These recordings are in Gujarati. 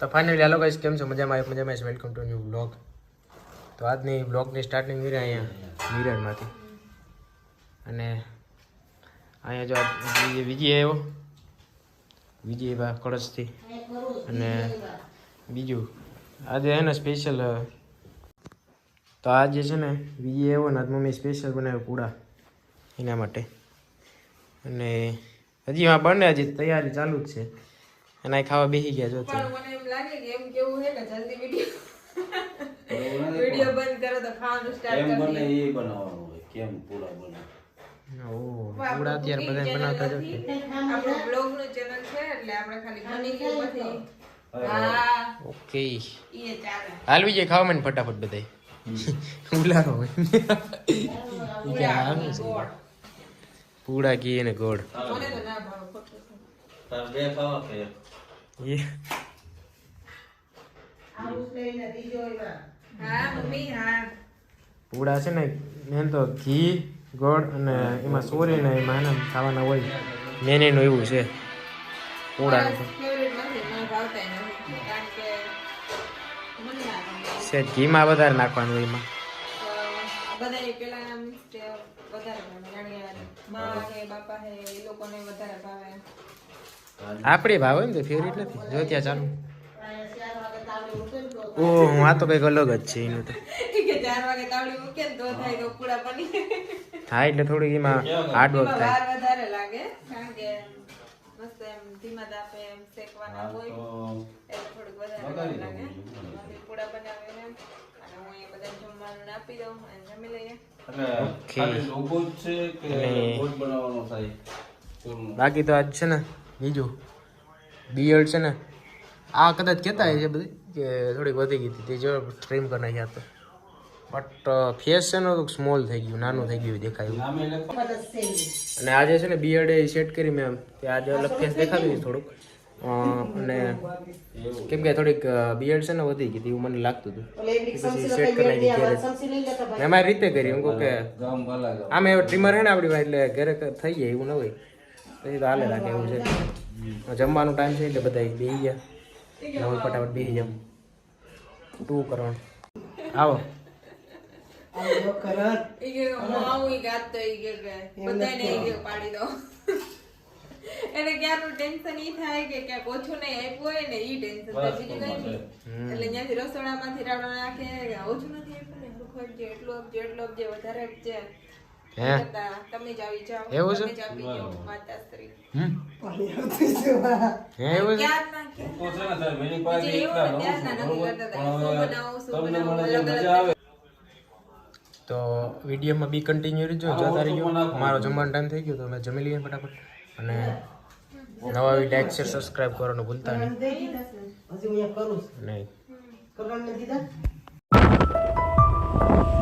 તો ફાઇનલી હાલો ગાઈસ કેમ છો? મજામાં? આવ્યો મજામાં વેલકમ ટુ ન્યુ બ્લોગ તો આજની બ્લોગની સ્ટાર્ટિંગ કરી અહીંયા મિરરમાંથી અને અહીંયા જો વિજય આવ્યો, વિજય બા કળશથી. અને બીજું, આજે એને સ્પેશિયલ તો આજે છે ને વિજય આવ્યો ને, આજ મમ્મી સ્પેશિયલ બનાવ્યો પૂડા એના માટે. અને હજી હા બને, હજી તૈયારી ચાલુ જ છે. અને ખાવા બેસી ગયા જો તો પણ મને એમ લાગે કે એમ કેવું છે કે જલ્દી વિડિયો વિડિયો બંધ કરો તો ખાવાનું સ્ટાર્ટ કરી બને એ બનાવવાનું હોય કેમ પૂરા બને. પૂડા અત્યારે બધા બનાવતા જો. આપણું blog નું channel છે એટલે આપણે ખાલી બની ગયું પછી હા. ઓકે. ઈ ચાલે. હાલ વિજય ખાવા મને ફટાફટ બધાય. ઉલારો હોય. છે? ગોળ. પૂડા ઘી અને ગોળ. મને તો ના ભાવે ખોટું. છે. તાર બે ખાવા એક? એ હા મમ્મી હા પૂડા છે ને મેન તો ઘી ગોળ અને એમાં સોરી ને એમાં એને ખાવાના હોય મેન એનું એવું છે પૂડા. છે ઘીમાં વધારે નાખવાનું હોય એમાં બધાની પેલાના વધારે ભાવે જાણે માં હે બાપા હે એ લોકોને વધારે ભાવે આપણી ભાવ હોય ને તો ફેવરેટ નથી. જો ત્યાં ચાલુ. ઓહ આ તો કંઈક અલગ જ છે એનું તો. કે ચાર વાગે તાવડી મૂકે ને તો થાય તો પૂડા. બની હા એટલે થોડીક એમાં હાર્ડવર્ક વર્ક થાય. વાર વધારે લાગે કારણ કે મસ્ત એમ ધીમા તાપે એમ શેકવાના આ હોય એટલે થોડુંક વધારે લાગે. દઉં બીજું શું. પછી પૂડા બનાવીને અને હું એ બધાને જમવાનું આપી દઉં અને જમી લઈએ. ઓકે. લોગો જ છે કે અને- લોગો જ બનાવવાનો થાય? બાકી તો આજ છે ને બીજું? બિયર્ડ છે ને? આ કદાચ કહેતા હોય છે બધી કે થોડીક વધી ગઈ હતી તે જો ટ્રીમ કરી નાખ્યા તો બટ ફેસ છે ને થોડુંક સ્મોલ થઈ ગયું નાનું થઈ ગયું દેખાયું. અને આજે છે ને બિયર્ડ એ સેટ કરી મેં તે આજે અલગ ફેસ દેખાતું હતી થોડુંક. અને કેમ કે થોડીક બિયર્ડ છે ને વધી ગઈ હતી એવું મને લાગતું હતું. પછી સેટ કરી નાખી મેં મારી રીતે કરી એમ કહું કે આમ એવું ટ્રીમર હે ને આપણી એટલે ઘરે થઈ જાય એવું ન હોય. પછી તો હાલે રાખે એવું છે. જમવાનો ટાઈમ છે એટલે બધા બેસી ગયા. હું ફટાફટ બેસી જાઉં. ટુ કરવાનું આવો. તો એને ક્યારનું ટેન્શન ઈ થાય કે ક્યાંક ઓછું નહીં આપ્યું હોય ને ઈ ટેન્શન બીજું એટલે ત્યાંથી રસોડામાંથી રાડો નાખે ઓછું નથી આપ્યું ને એટલું આપજે એટલું આપજે વધારે આપજે હે? તમે જ આવી જાઓ એવું છે? માતાશ્રી હમ? હે એવું છે? તો છે ને પાસે એકલા રહું તમને મને મજા આવે. તો વિડીયોમાં બી કન્ટિન્યુ રહેજો જોતા રહીજો મારો જમવાનો ટાઈમ થઈ ગયો તો અમે જમી લઈએ ફટાફટ. અને નવા વીડિયો લાઈક શેર સબસ્ક્રાઇબ કરવાનું ભૂલતા નહીં. નહીં. હા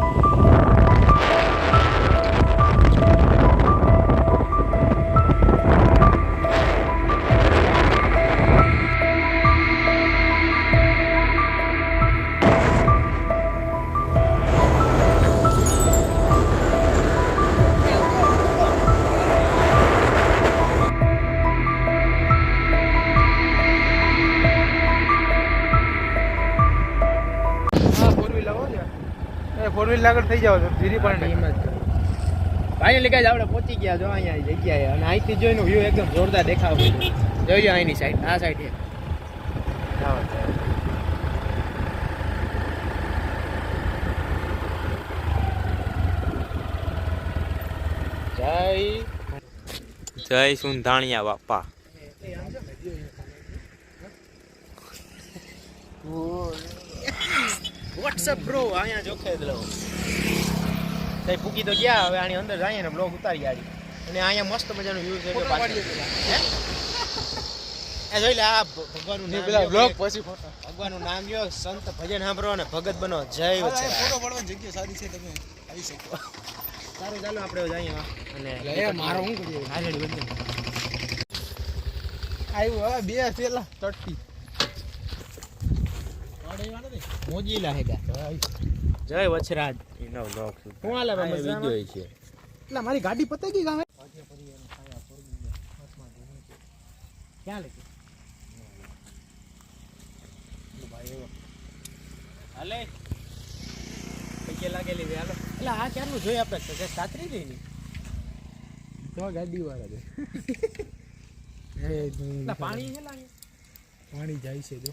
એ ફોર વ્હીલ આગળ થઈ જાવ ધીરી પણ એમ જ ફાઇનલી ગાઈઝ આપણે પહોંચી ગયા જો અહીંયા જગ્યાએ. અને અહીંથી જોઈને વ્યૂ એકદમ જોરદાર દેખાવ જોઈએ અહીંની સાઈડ આ સાઈડ જય. જય સુંધાણિયા બાપા. વોટ્સઅપ બ્રો અહીંયા જોખે જ લો તઈ ફૂકી તો ગયા હવે આની અંદર જઈએ ને બ્લોગ ઉતારી આવી અને અહીંયા મસ્ત મજાનો વ્યૂ છે? એ જોઈ લે આ ભગવાનનું નામ લ્યો બ્લોગ પછી ફોટો ભગવાનનું નામ લ્યો સંત ભજન સાંભળો અને ભગત બનો. જય વચ્ચે ફોટો પડવાની જગ્યા સારી છે તમે આવી શકો. સારું ચાલો આપણે જઈએ અને એ મારો હું કરી હાજરી બદલી આવ્યું હવે બે પેલા તટતી મોજીલા હેગા જય વછરાજ એનો બ્લોગ હું હાલે બાબા વિડિયો છે. એટલે મારી ગાડી પતે ગઈ ગામે? ક્યાં લે હાલે. પૈકે લાગેલી છે હાલો. એટલે આ ક્યારનું જોઈ આપણે? છે સાતરી જઈ ની તો ગાડી વાળા છે. પાણી છે લાગે પાણી જાય છે જો.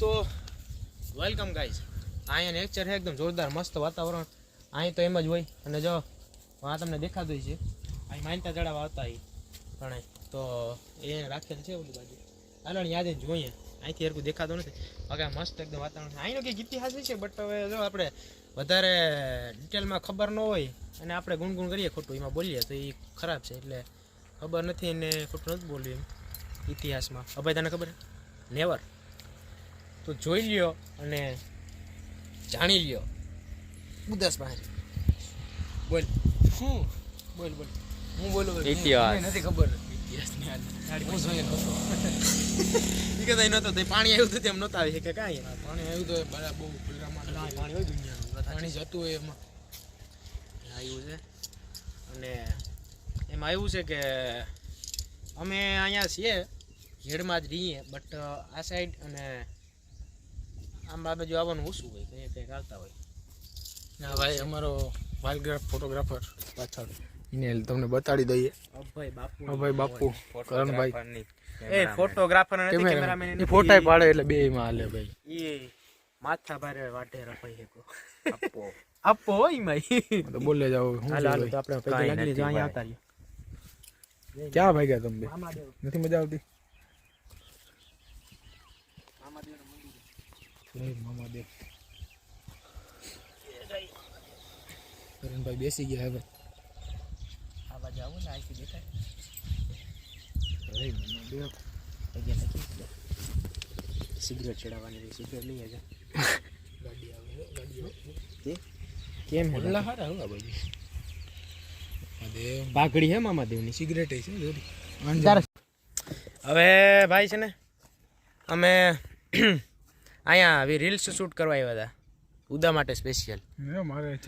તો વેલકમ ગાઈઝ અહીંયા નેચર છે, એકદમ જોરદાર મસ્ત વાતાવરણ. અહીં તો એમ જ હોય. અને જો, આ તમને દેખાતું છે અહીં માનતા ચડાવવા આવતા અહીં પણ તો એ રાખેલ છે ઓલી બાજુ. હાલો યાદ જ જોઈએ. અહીંથી હરકું દેખાતું નથી. હવે મસ્ત એકદમ વાતાવરણ છે. અહીંનો કંઈક ઇતિહાસ છે બટ હવે જો આપણે વધારે ડિટેલમાં ખબર ન હોય અને આપણે ગુણગુણ કરીએ ખોટું, એમાં બોલીએ તો એ ખરાબ છે. એટલે ખબર નથી ને ખોટું નથી બોલ્યું એમ. ઇતિહાસમાં. અભાઈ તને ખબર નેવર તો જોઈ લ્યો અને જાણી લ્યો. ઉદાસ બહાર. બોલ. હું બોલ બોલ. હું બોલું બોલ. ઇતિહાસ. નથી ખબર. તે પાણી આવ્યું હતું તેમ નહોતા આવી કે કાંઈ. પાણી આવ્યું તો બરા બહુ પાણી હોય દુનિયાનું. પાણી જતું હોય એમાં. આવ્યું છે. અને એમાં આવ્યું છે કે અમે અહીંયા છીએ હેડમાં જ રહીએ બટ આ સાઈડ અને આમ આ બાજુ આવવાનું ઓછું હોય કંઈ કંઈક આવતા હોય. ના ભાઈ અમારો વાઇલ્ડગ્રાફ ફોટોગ્રાફર પાછળ. એને તમને બતાડી દઈએ. અભય બાપુ અભય બાપુ કરણભાઈ. એ ફોટોગ્રાફર નથી કેમેરામેન. એ ફોટા પાડે એટલે બે માં હાલે ભાઈ. એ માથા ભારે વાઢે રફાઈ શકો. આપો. આપો હોય માઈ તો બોલે જાવ હું હાલો તો આપણે પૈસા લાગી જાય આવતા ભાઈ? ક્યાં ભાગ્યા તમે નથી મજા આવતી? જય મામાદેવ કરણભાઈ બેસી ગયા હવે આ બાજુ આવું ને આથી દેખાય જય મામાદેવ પગે નથી સિગરેટ ચડાવવાની રહી સિગરેટ લઈ આજે ગાડી આવે ગાડીઓ કેમ ઓલા હારા હું આ બાજુ માદેવ પાઘડી હે મામાદેવની સિગરેટ છે હવે ભાઈ છે ને અમે અહીંયા આવી રીલ્સ શૂટ કરવા આવ્યા હતા. ઉદા માટે સ્પેશિયલ મારે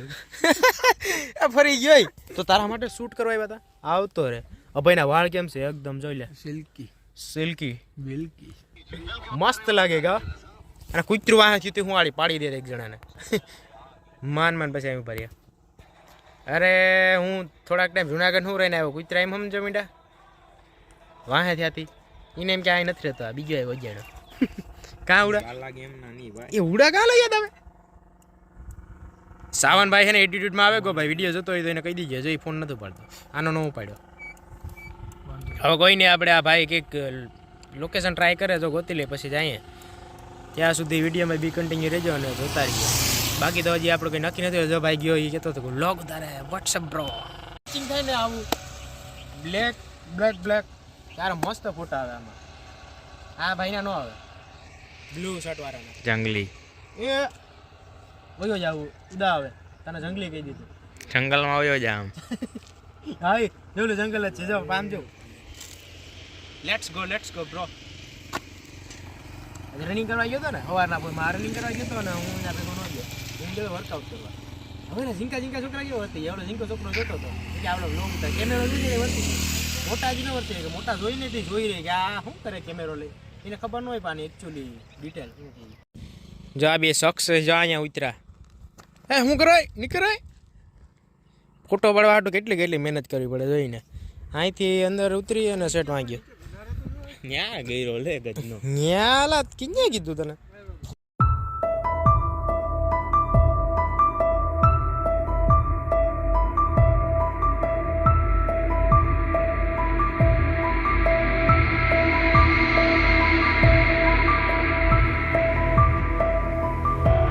ફરી ગયો તો તારા માટે શૂટ કરવા આવ્યા હતા? આવતો રે. અભયના વાળ કેમ છે? એકદમ જોઈ લે. સિલ્કી સિલ્કી મિલ્કી મસ્ત લાગે ગા અને કૂતરું વાહ થયું હું વાળી પાડી દે એક જણાને. માન માન પછી આવી ભર્યા અરે હું થોડાક ટાઈમ જુનાગઢ હું રહીને આવ્યો કૂતરા એમ સમજો મીંડા. વાહે થયાતી. એને એમ કે આ નથી રહેતો આ બીજો આવ્યો અજાણો કાં ઉડા? એ ઉડા કા લઈ તમે? સાવનભાઈ છે ને એટીટ્યુડમાં આવે ગો ભાઈ વીડિયો જોતો હોય તો એને કહી દીજે જો એ ફોન નથી પડતો. આનો નો ઉપાડ્યો. હવે કોઈ નહીં આપણે આ ભાઈ કંઈક લોકેશન ટ્રાય કરે તો ગોતી લે પછી જઈએ. ત્યાં સુધી વિડીયોમાં બી કન્ટિન્યુ રહેજો અને જોતા રહીએ. બાકી તો હજી આપણે કંઈ નક્કી નથી જો ભાઈ ગયો એ કહેતો હતો લોક તારે વોટ્સઅપ બ્રો થાય ને આવું. બ્લેક બ્લેક બ્લેક તારે મસ્ત ફોટા આવે આમાં. આ ભાઈના ન આવે. બ્લુ શર્ટ વાળાને. જંગલી. એ વયો જાવ ઉદા આવે. તને જંગલી કહી દીધું. જંગલમાં આવ્યો જા આમ. હા જોલું જંગલ જ છે. જો પામ જો. Let's go let's go bro running કરવા ગયો હતો ને? સવારના પોરમાં રનિંગ કરવા ગયો હતો ને હું એના ભેગો ન ગયો. હું ગયો વર્કઆઉટ કરવા. હવે ને ઝીંકા ઝીંકા છોકરા ગયો હતી એવડો ઝીંકો છોકરો જોતો હતો. કે આવડો લોંગ થાય કેમેરો લીધી વર્તી. મોટા જ ન વર્તી. કે મોટા જોઈ નથી જોઈ રહી કે આ શું કરે કેમેરો લઈ? એને ખબર ન હોય પાની એકચ્યુઅલી ડિટેલ જો આ બે શખ્સ જો અહીંયા ઉતરા. હે શું કરાય? નીકળાય ફોટો પાડવા હાટું કેટલી કેટલી મહેનત કરવી પડે જોઈને. અહીંથી અંદર ઉતરી અને સેટ વાગ્યો. ન્યા ગયો લે ગજનો. ન્યા લા કિન્યા કીધું તને?